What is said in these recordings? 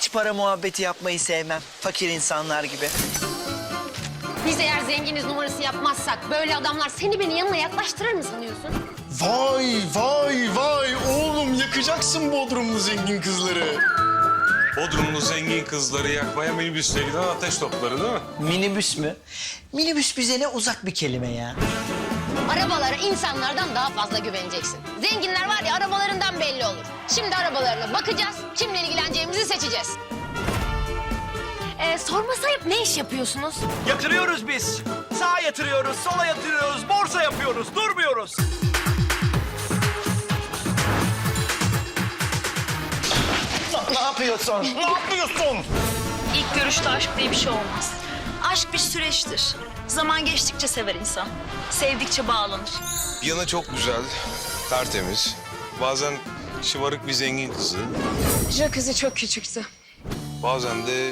Hiç para muhabbeti yapmayı sevmem. Fakir insanlar gibi. Biz eğer zenginiz numarası yapmazsak böyle adamlar seni beni yanına yaklaştırır mı sanıyorsun? Vay vay vay oğlum yakacaksın Bodrumlu zengin kızları. Bodrumlu zengin kızları yakmaya minibüsle giden ateş topları değil mi? Minibüs mü? Minibüs bize ne uzak bir kelime ya. Arabalara insanlardan daha fazla güveneceksin. Zenginler var ya arabalarından belli olur. Şimdi arabalarına bakacağız, kimle ilgileneceğimizi seçeceğiz. Ee, sorma sayıp ne iş yapıyorsunuz? Yatırıyoruz biz. Sağa yatırıyoruz, sola yatırıyoruz, borsa yapıyoruz, durmuyoruz. Ne yapıyorsun? Ne yapıyorsun? İlk görüşte aşk diye bir şey olmaz. Aşk bir süreçtir. Zaman geçtikçe sever insan. Sevdikçe bağlanır. Bir yana çok güzel, tertemiz. Bazen şımarık bir zengin kızı. Jacuzzi çok küçüktü. Bazen de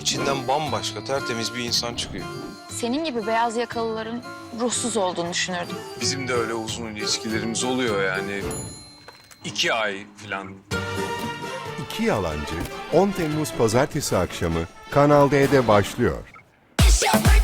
içinden bambaşka tertemiz bir insan çıkıyor. Senin gibi beyaz yakalıların ruhsuz olduğunu düşünürdüm. Bizim de öyle uzun ilişkilerimiz oluyor yani. iki ay falan. İki Yalancı 10 Temmuz Pazartesi akşamı Kanal D'de başlıyor. It's your birthday.